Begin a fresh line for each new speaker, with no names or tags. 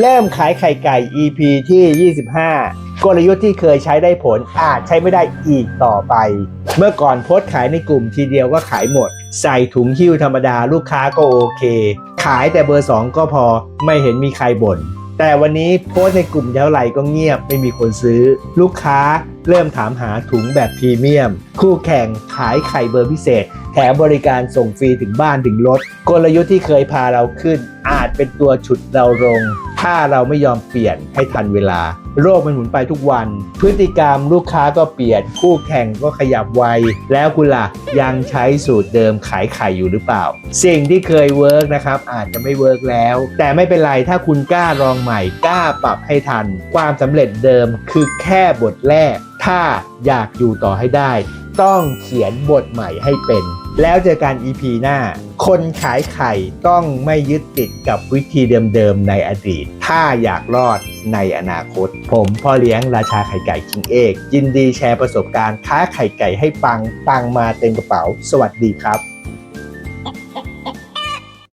เริ่มขายไข่ไก่ EP ที่ 25 กลยุทธ์ที่เคยใช้ได้ผลอาจใช้ไม่ได้อีกต่อไป เมื่อก่อนโพสต์ขายในกลุ่มทีเดียวก็ขายหมด ใส่ถุงหิ้วธรรมดาลูกค้าก็โอเค ขายแต่เบอร์ 2 ก็พอไม่เห็นมีใครบ่นแต่วันนี้โพสต์ในกลุ่มเท่าไหร่ก็เงียบไม่มีคนซื้อ ลูกค้าเริ่มถามหาถุงแบบพรีเมียม คู่แข่งขายไข่เบอร์พิเศษ แถมบริการส่งฟรีถึงบ้านถึงรถ กลยุทธ์ที่เคยพาเราขึ้น อาจเป็นตัวฉุดเราลง ถ้าเราไม่ยอมเปลี่ยนให้ทันเวลาโรคมันหมุนไปทุกวัน พฤติกรรมลูกค้าก็เปลี่ยน คู่แข่งก็ขยับไว แล้วคุณล่ะ ยังใช้สูตรเดิมขายไข่อยู่หรือเปล่า สิ่งที่เคยเวิร์กนะครับอาจจะไม่เวิร์กแล้ว แต่ไม่เป็นไรถ้าคุณกล้าลองใหม่ กล้าปรับให้ทัน ความสำเร็จเดิมคือแค่บทแรก ถ้าอยากอยู่ต่อให้ได้ ต้องเขียนบทใหม่ให้เป็น แล้วเจอกัน EP หน้า คนขายไข่ต้องไม่ยึดติดกับวิธีเดิมๆในอดีต ถ้าอยากรอดในอนาคต ผมพ่อเลี้ยงราชาไข่ไก่คิงเอกยินดีแชร์ประสบการณ์ค้าไข่ไก่ให้ปังปังมาเต็มกระเป๋า สวัสดีครับ